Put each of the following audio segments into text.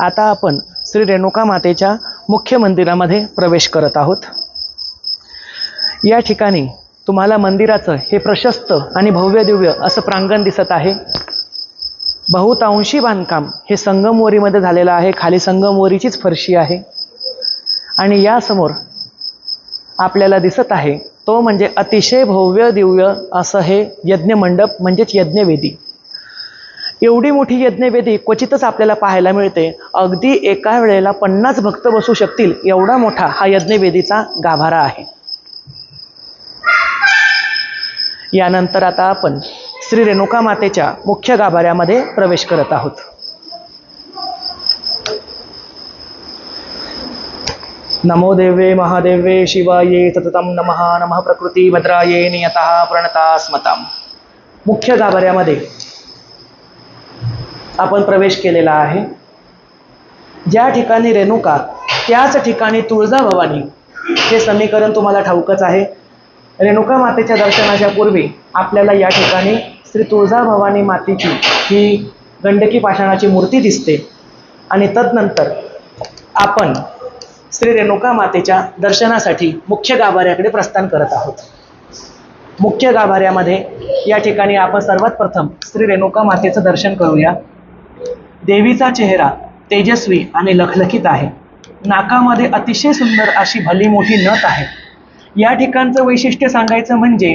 आता आपण श्री रेणुका मातेच्या मुख्य मंदिरामध्ये प्रवेश करत आहोत. या ठिकाणी तुम्हाला मंदिराचं हे प्रशस्त आणि भव्य दिव्य असं प्रांगण दिसत आहे. बहुतांशी बांधकाम हे संगमवरीमध्ये झालेलं आहे. खाली संगमवरीचीच फरशी आहे. आणि यासमोर आपल्याला दिसत आहे तो म्हणजे अतिशय भव्य दिव्य असं हे यज्ञमंडप म्हणजेच यज्ञवेदी. एवढी मोठी यज्ञवेदी क्वचितच आपल्याला पाहायला मिळते. अगदी एका वेळेला पन्नास भक्त बसू शकतील एवढा मोठा हा यज्ञवेदीचा गाभारा आहे. यानंतर आता आपण श्री रेणुका मातेच्या मुख्य गाभाऱ्यामध्ये प्रवेश करत आहोत. नमो देवे महादेवे शिवाये सततम नमः नमः प्रकृती भद्राये नियतः प्रणता स्मताम मुख्य गाभाऱ्यामध्ये आपण प्रवेश केलेला आहे. ज्या ठिकाणी रेणुका त्याच ठिकाणी तुळजाभवानी हे समीकरण तुम्हाला ठाऊकच आहे. रेणुका मातेच्या दर्शनाच्या पूर्वी आपल्याला या ठिकाणी श्री तुळजाभवानी मातेची ही गंडकी पाषाणाची मूर्ती दिसते. आणि तदनंतर आपण श्री रेणुका मातेच्या दर्शनासाठी मुख्य गाभाऱ्याकडे प्रस्थान करत आहोत. मुख्य गाभाऱ्यामध्ये या ठिकाणी आपण सर्वात प्रथम श्री रेणुका मातेचं दर्शन करूया. देवीचा चेहरा तेजस्वी आणि लखलखीत आहे. नाकामध्ये अतिशय सुंदर अशी भली मोठी नथ आहे. या ठिकाणचं वैशिष्ट्य सांगायचं म्हणजे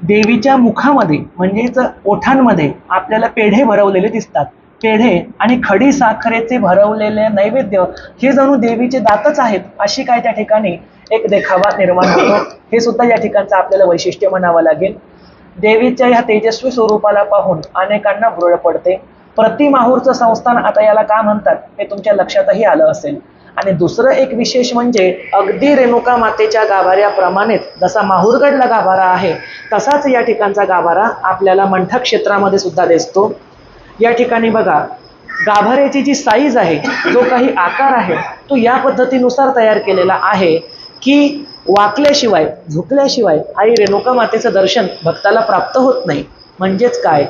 देवीच्या मुखामध्ये म्हणजेच ओठांमध्ये आपल्याला पेढे भरवलेले दिसतात. पेढे आणि खडी साखरेचे भरवलेले नैवेद्य हे जणू देवीचे दातच आहेत अशी काय त्या ठिकाणी एक देखावा निर्माण होतो. हे सुद्धा या ठिकाणचं आपल्याला वैशिष्ट्य म्हणावं लागेल. देवीच्या ह्या तेजस्वी स्वरूपाला पाहून अनेकांना भुरळ पडते. प्रतिमाहूरचं संस्थान आता याला का म्हणतात हे तुमच्या लक्षातही आलं असेल. आणि दुसरं एक विशेष म्हणजे अगदी रेणुका मातेच्या गाभाऱ्याप्रमाणेच जसा माहूरगडला गाभारा आहे तसाच या ठिकाणचा गाभारा आपल्याला मंठक क्षेत्रामध्ये सुद्धा दिसतो. या ठिकाणी बघा गाभाऱ्याची जी साईज आहे जो काही आकार आहे तो या पद्धतीनुसार तयार केलेला आहे की वाकल्याशिवाय झुकल्याशिवाय आई रेणुका मातेचं दर्शन भक्ताला प्राप्त होत नाही. म्हणजेच काय?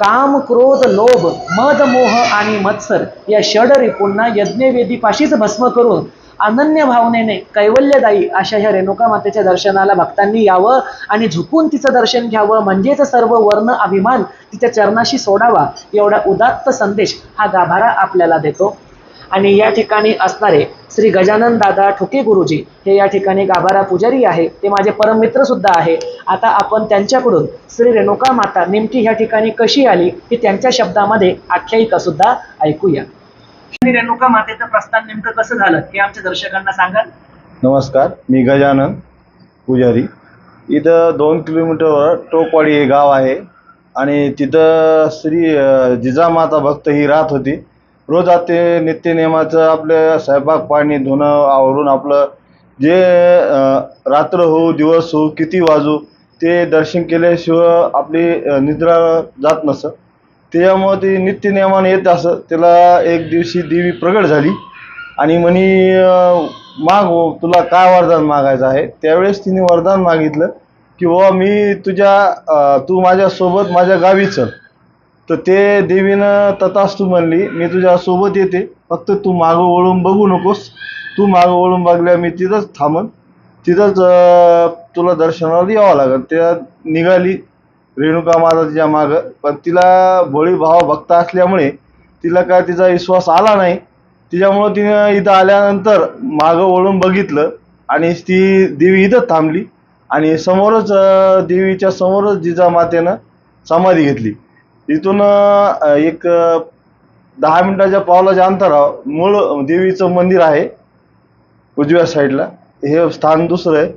काम क्रोध लोभ मद मोह आणि मत्सर या षडरिपूंना यज्ञवेदीपाशीच भस्म करून अनन्य भावनेने कैवल्यदायी अशा ह्या रेणुका मातेच्या दर्शनाला भक्तांनी यावं आणि झुकून तिचं दर्शन घ्यावं. म्हणजेच सर्व वर्ण अभिमान तिच्या चरणाशी सोडावा. एवढा उदात्त संदेश हा गाभारा आपल्याला देतो. आणि या ठिकाणी असणारे श्री गजानन दादा ठोके गुरुजी हे या ठिकाणी गाभारा पुजारी आहे. ते माझे परममित्र सुद्धा आहे. आता आपण त्यांच्याकडून श्री रेणुका माता नेमकी ह्या ठिकाणी कशी आली ही त्यांच्या शब्दामध्ये आख्यायिका सुद्धा ऐकूया. श्री रेणुका मातेचं प्रस्थान नेमकं कसं झालं हे आमच्या दर्शकांना सांगाल? नमस्कार मी गजानन पुजारी. इथं दोन किलोमीटरवर टोकवाडी हे गाव आहे. आणि तिथं श्री जिजामाता भक्त ही राहत होती. रोज आते ते नित्यनेमाचं आपलं स्वयंपाक पाणी धुणं आवरून आपलं जे रात्र हो दिवस हो किती वाजू ते दर्शन केल्याशिवाय आपली निद्रा जात नसं त्याच्यामुळं ती नित्यनियमाने येत असं त्याला एक दिवशी देवी प्रगट झाली आणि म्हणी माग हो, तुला काय वरदान मागायचं आहे? त्यावेळेस तिने वरदान मागितलं की बाबा मी तुझ्या तू माझ्यासोबत माझ्या गावी चल. तर ते देवीनं तथास्तू म्हणली मी तुझ्या सोबत येते फक्त तू मागं वळून बघू नकोस. तू मागं वळून बघल्या मी तिथंच थांबन. तिथंच तुला दर्शनाला यावं लागेल त्या निघाली रेणुका माता तिच्या मागं. पण तिला भोळी भाव भक्त असल्यामुळे तिला काय तिचा विश्वास आला नाही. तिच्यामुळं तिनं इथं आल्यानंतर मागं वळून बघितलं आणि ती देवी इथं थांबली आणि समोरच देवीच्या समोरच जिजामातेनं समाधी घेतली. इथून अं, एक दहा मिनिटाच्या पावलाच्या अंतरावर मूळ देवीचं मंदिर आहे उजव्या साईडला. हे स्थान दुसरं आहे.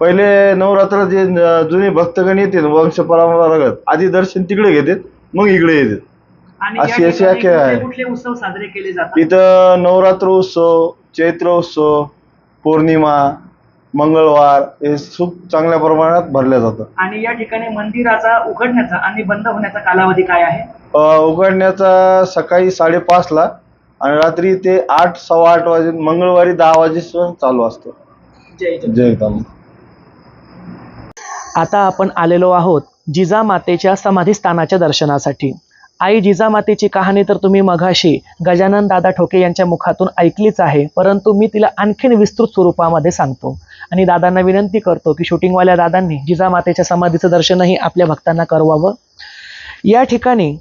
पहिले नवरात्र जे जुने भक्तगण येतील वंश परंपरागत आधी दर्शन तिकडे घेतात मग इकडे येतात. अशी- अशी आख्या आहे. उत्सव साजरे केले जातात? इथं नवरात्र उत्सव चैत्र उत्सव पौर्णिमा मंगळवार हे खूप चांगल्या प्रमाणात भरल्या जातं. आणि या ठिकाणी मंदिराचा उघडण्याचा आणि बंद होण्याचा कालावधी काय आहे? अ, उघडण्याचा सकाळी साडेपाचला आणि रात्री ते आठ सव्वा आठ वाजे मंगळवारी दहा वाजेपर्यंत चालू असतं. जय जय. जय एकदम आता आपण आलेलो आहोत जिजामातेच्या समाधीस्थानाच्या दर्शनासाठी. आई जिजामातेची कहाणी तर तुम्ही मघाशी गजानन दादा ठोके यांच्या मुखातून ऐकलीच आहे परंतु मी तिला आणखीन विस्तृत स्वरूपामध्ये सांगतो. आणि दादांना विनंती करतो की शूटिंगवाल्या दादांनी जिजामातेच्या समाधीचं दर्शनही आपल्या भक्तांना करवावं या ठिकाणी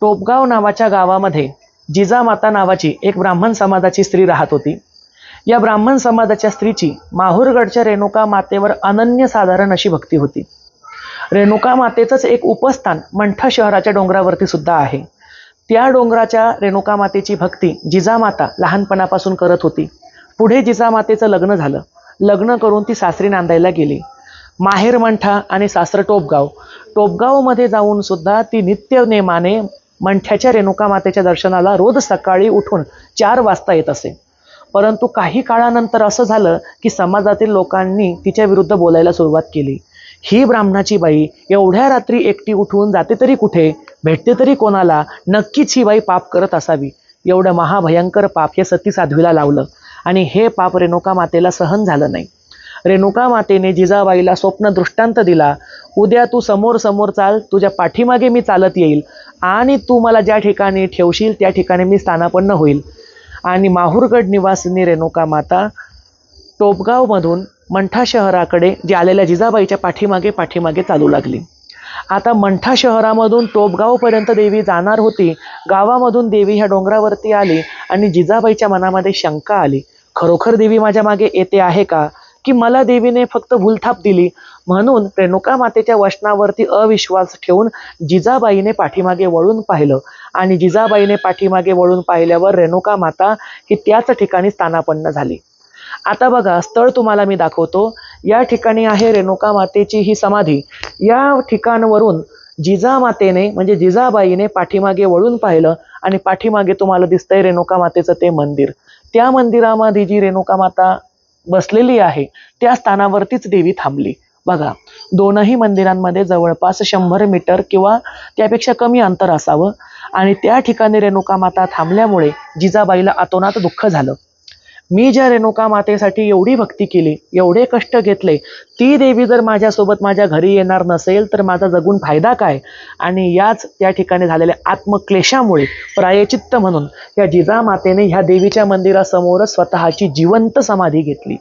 टोपगाव नावाच्या गावामध्ये जिजामाता नावाची एक ब्राह्मण समाजाची स्त्री राहत होती. या ब्राह्मण समाजाच्या स्त्रीची माहूरगडच्या रेणुका मातेवर अनन्यसाधारण अशी भक्ती होती. रेणुका मातेचंच एक उपस्थान मंठा शहराच्या डोंगरावरती सुद्धा आहे. त्या डोंगराच्या रेणुका मातेची भक्ती जिजामाता लहानपणापासून करत होती. पुढे जिजामातेचं लग्न झालं. लग्न करून ती सासरी नांदायला गेली. माहेर मंठा आणि सासर टोपगाव. टोपगावमध्ये जाऊन सुद्धा ती नित्य नेमाने मंठ्याच्या रेणुका मातेच्या दर्शनाला रोज सकाळी उठून चार वाजता येत असे. परंतु काही काळानंतर असं झालं की समाजातील लोकांनी तिच्या विरुद्ध बोलायला सुरुवात केली. ही ब्राह्मणाची बाई एवढ्या रात्री एकटी उठून जाते तरी कुठे भेटते तरी कोणाला नक्कीच ही बाई पाप करत असावी. एवढं महाभयंकर पाप हे सती साध्वीला लावलं आणि हे पाप रेणुका मातेला सहन झालं नाही. रेणुका मातेने जिजाबाईला स्वप्न दृष्टांत दिला उद्या तू समोर समोर चाल तुझ्या पाठीमागे मी चालत येईल आणि तू मला ज्या ठिकाणी ठेवशील त्या ठिकाणी मी स्थानापन्न होईल. आणि माहूरगड निवासिनी रेणुका माता टोपगावमधून मंठा शहराकडे जे आलेल्या जिजाबाईच्या पाठीमागे पाठीमागे चालू लागली. आता मंठा शहरामधून टोपगावपर्यंत देवी जाणार होती. गावामधून देवी ह्या डोंगरावरती आली आणि जिजाबाईच्या मनामध्ये शंका आली. खरोखर देवी माझ्या मागे येते आहे का? की मला देवीने फक्त भूलथाप दिली? म्हणून रेणुका मातेच्या वचनावरती अविश्वास ठेवून जिजाबाईने पाठीमागे वळून पाहिलं. आणि जिजाबाईने पाठीमागे वळून पाहिल्यावर रेणुका माता ही त्याच ठिकाणी स्थानापन्न झाली. आता बघा स्थळ तुम्हाला मी दाखवतो. या ठिकाणी आहे रेणुका मातेची ही समाधी. या ठिकाणवरून जिजामातेने म्हणजे जिजाबाईने पाठीमागे वळून पाहिलं आणि पाठीमागे तुम्हाला दिसतंय रेणुका मातेचं ते मंदिर. त्या मंदिरामध्ये जी रेणुका माता बसलेली आहे त्या स्थानावरतीच देवी थांबली. बघा दोनही मंदिरांमध्ये जवळपास शंभर मीटर किंवा त्यापेक्षा कमी अंतर असावं. आणि त्या ठिकाणी रेणुका माता थांबल्यामुळे जिजाबाईला अतोनात दुःख झालं. मी ज्या रेणुका मातेसाठी एवढी भक्ती केली एवढे कष्ट घेतले ती देवी जर माझ्यासोबत माझ्या घरी येणार नसेल तर माझा जगून फायदा काय? आणि याच त्या ठिकाणी झालेल्या आत्मक्लेशामुळे प्रायचित्त म्हणून या जिजामातेने ह्या देवीच्या मंदिरासमोरच स्वतःची जिवंत समाधी घेतली.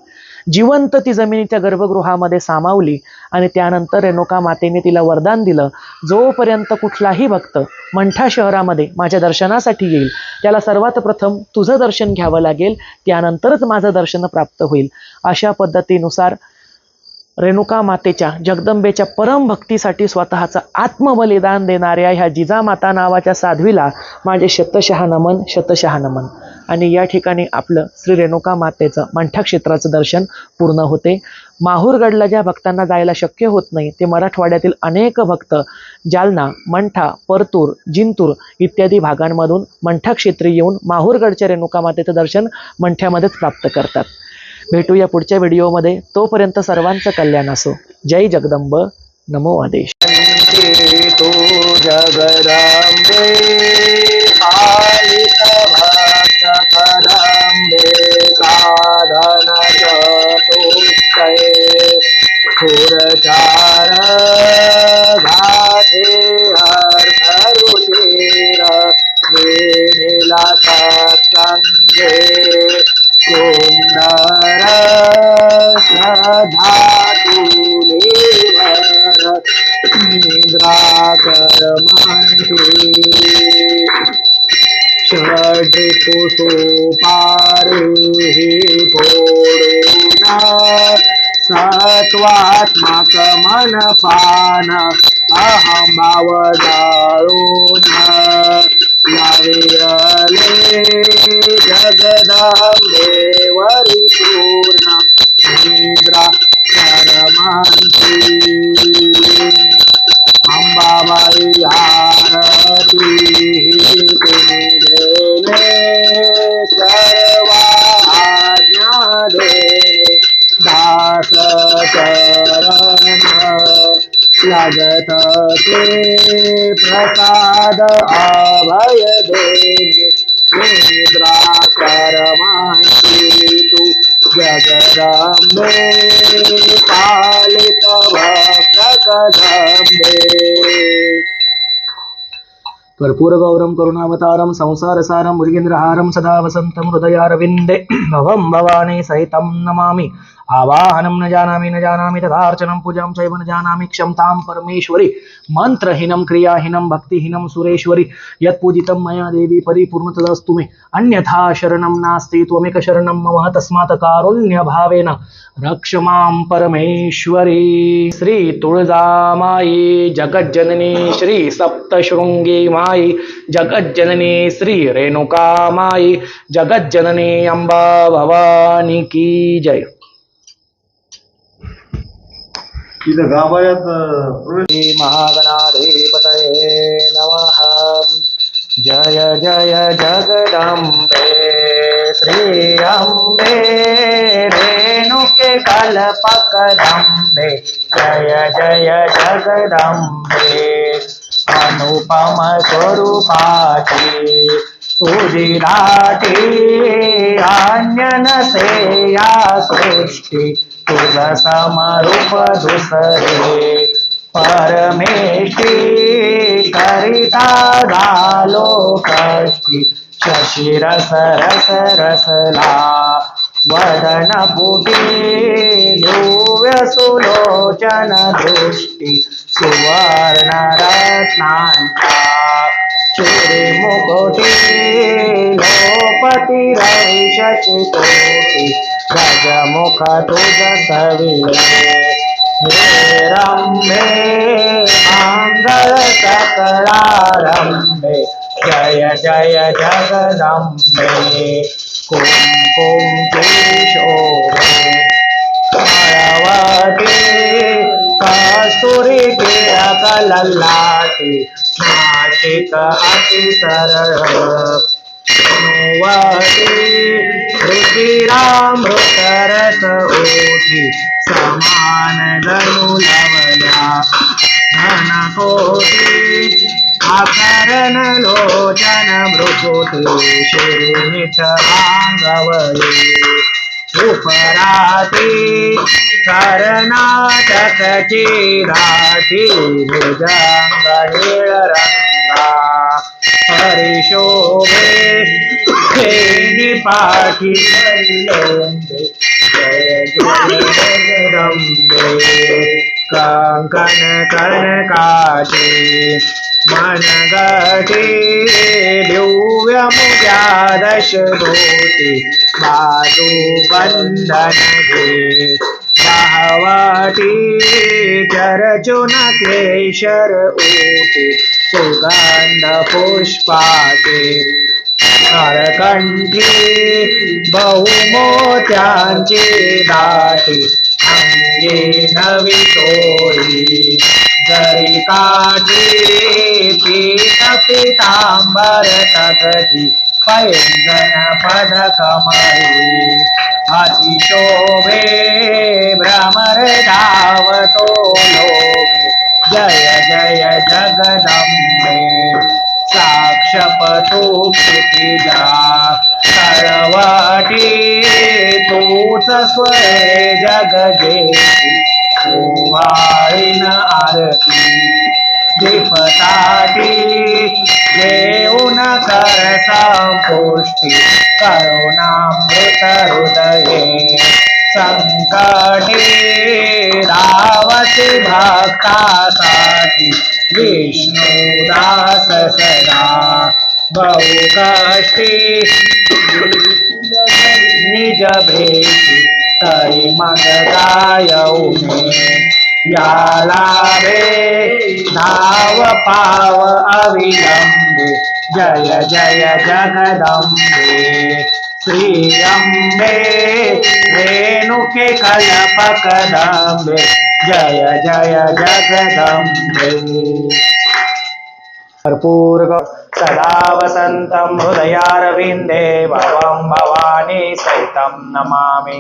जिवंत ती जमिनीच्या गर्भगृहामध्ये सामावली आणि त्यानंतर रेणुका मातेने तिला वरदान दिलं जोपर्यंत कुठलाही भक्त मंठा शहरामध्ये माझ्या दर्शनासाठी येईल त्याला सर्वात प्रथम तुझं दर्शन घ्यावं लागेल त्यानंतरच माझं दर्शन प्राप्त होईल. अशा पद्धतीनुसार रेणुका मातेच्या जगदंबेच्या परम भक्तीसाठी स्वतःचं आत्मबलिदान देणाऱ्या ह्या जिजामाता नावाच्या साध्वीला माझे शतशः नमन शतशहा नमन आणि या ठिकाणी आपलं श्री रेणुका मातेचं मंठा क्षेत्राचं दर्शन पूर्ण होते. माहूरगडला ज्या भक्तांना जायला शक्य होत नाही ते मराठवाड्यातील अनेक भक्त जालना मंठा परतूर जिंतूर इत्यादी भागांमधून मंठा क्षेत्री येऊन माहूरगडच्या रेणुका मातेचं दर्शन मंठ्यामध्येच प्राप्त करतात. भेटूया पुढच्या व्हिडिओमध्ये. तोपर्यंत सर्वांचं कल्याण असो. जय जगदंब. नमो आदेश. तो जगदांबे. कुसुपारी फोडून सत्वात्मक मन पान अहम भाव जाळून लावियले जगदांबेवरी पूर्ण इंद्रा परमांती अंबाबाई आरती देणे सर्व आज्ञा देणे दास चरण लागत ते प्रसाद अभय देणे. निद्रा करमांची तू जगदंबे पालित भक्त कदंबे कर्पूरगौरं करुणावतारं संसारसारं मृगेन्द्रहारं सदा वसन्तं हृदयारविन्दे भवं भवानी सहितं नमामि। आवाहनं न जानामि न जानामि तथार्चनं पूजां चैव न जानामि क्षमतां परमेश्वरि। मन्त्रहीनं क्रियाहीनं भक्तिहीनं सुरेश्वरि। यत्पूजितं मया देवी परिपूर्ण तदस्तु मे। अन्यथा शरणं नास्ति त्वमेक शरणं मम तस्मात् कारुण्यभावेन। रक्ष मां परमेश्वरी। श्री तुळजामायी जगज्जननी श्री सप्तशृङ्गी मायी जगज्जननी श्री रेणुकामायी जगज्जननी अम्बा भवानी की जय। तिथं गाभाऱ्यात अं, श्री महागणाधिपतये नमः. जय जय जगदम्बे श्री अम्बे रेणुके कल्पकदम्बे जय जय जगदम्बे अनुपम स्वरूपाची तुझी दाटी अन्य नसे या सृष्टी. तुझा समारोप दुसरे परमेष्ठी करिता झालो कष्टी। शशी रस रस रसला वदन पुटी दिव्य सुलोचन दृष्टी। सुवर्ण रत्नांचा चुरी मुकुटी लोपती रैशची कोटी कोटी गजमुख तुझा सविले हे रम्भे मंगल सकलारंबे जय जय जगदंबे कुंकुम शोभे फळवती कस्तुरी किरकललाटी नाशिक अति सरळ रुचिरामृतरस ओठी समान गणु लवल्या. धन कोटी आकरण लोचन मृकुटी शिरीनिठ अंगवली उपराती. कर्नाटकची राठी. हरिशोभे पाठी लोंबे जय जय जगदंबे कंकण कनकाची मनगटी दिव्य मुजा दशभूती बाजू बंधन घे बाहवाटी चरचुन केशर ऊटी सुगंध पुष्पाचे करकंठी बहुमोत्यांची दाटी अंगे नवी तोरी जरी काठी पीत पितांबर तकटी पैंजन पद कमळी अतिशोभे भ्रमर धावतो लोभे. जय जय जगदंबे साक्षपतो क्षितिजा सर्वाटी तूच स्वरे जगजेती वाळीन आरती। दीपताटी देऊन कर संपुष्टी। करुणामृत हृदये। संकटे धावती भक्तासाठी विष्णुदास सदा बहुकष्टी निज भेटी तरी मग काय याला रे धाव पाव अविलंबे। जय जय जगदंबे। श्री अंबे रेणुके कल्पकदंबे जय जय जगदंबे कर्पूर सदा वसन्तं हृदयारविन्दे भवं भवानी सहितं नमामि।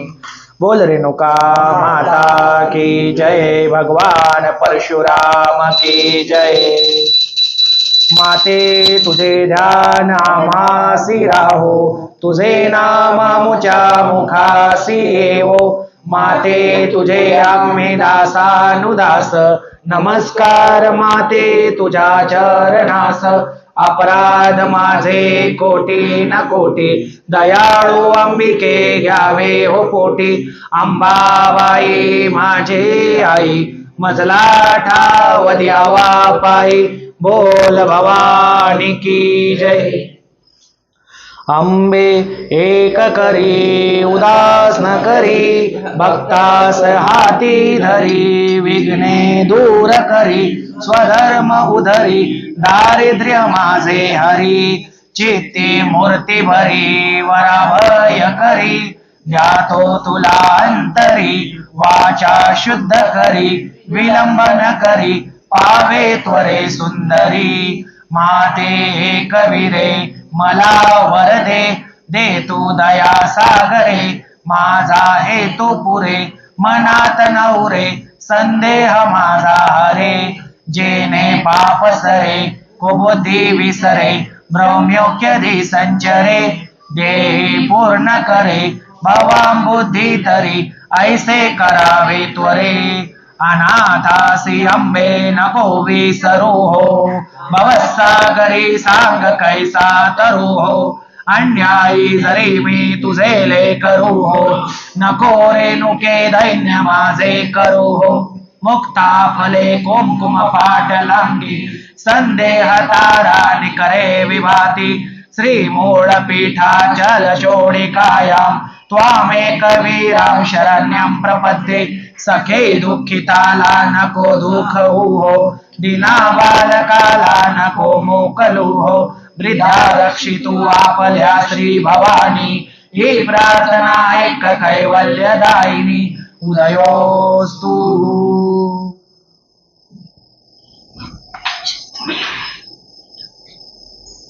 बोल रेणुका माता की जय भगवान परशुराम की जय। माते तुझे ध्यान आम्हासी राहो. तुझे नामामुच्या मुखासी येवो. माते तुझे आम्ही दासानुदास. नमस्कार माते तुझ्या चरणास. अपराध माझे कोटी न कोटी. दयाळू अंबिके घ्यावे हो पोटी. अंबाबाई माझे आई. मजला ठाव द्यावा पायी. बोल भवानी की जय। अंबे एक करी उदास न करी भक्तास हाती धरी विघ्ने दूर करी स्वधर्म उधरी दारिद्र्य माझे हरी चित्ते मूर्ती भरी वराभय करी जातो तुला अंतरी वाचा शुद्ध करी विलंब न करी पावे त्वरे सुंदरी. माते कविरे मला वरदे. दे तू दया सागरे माझा हेतू पुरे. मनात नवरे संदेह माझा हरे. जेने पाप सरे कुबुद्धी विसरे. ब्रह्म्योक्यधी संचरे दे पूर्ण करे. भवाम बुद्धी तरी ऐसे करावे त्वरे. अनाथासी अंबे नको विसरू हो भवसागरी सांग कैसा तरू। हो अन्यायी जरी मी तुझे ले करू। हो नको रेणुके दैन्य माझे करू। हो मुक्ता फले कुमकुम पाट लांगी संदेह तारा निकरे विभाती। श्री मूळ पीठा चल त्वामेक शरण्यं प्रपद्ये सखे दुःखिताला नको दुःख हो दिना बालकाला नको मोकलूहो वृद्धा रक्षितु आपल्या श्री भवानी ही प्रार्थना ऐक कैवल्यदायिनी उदयोस्तु।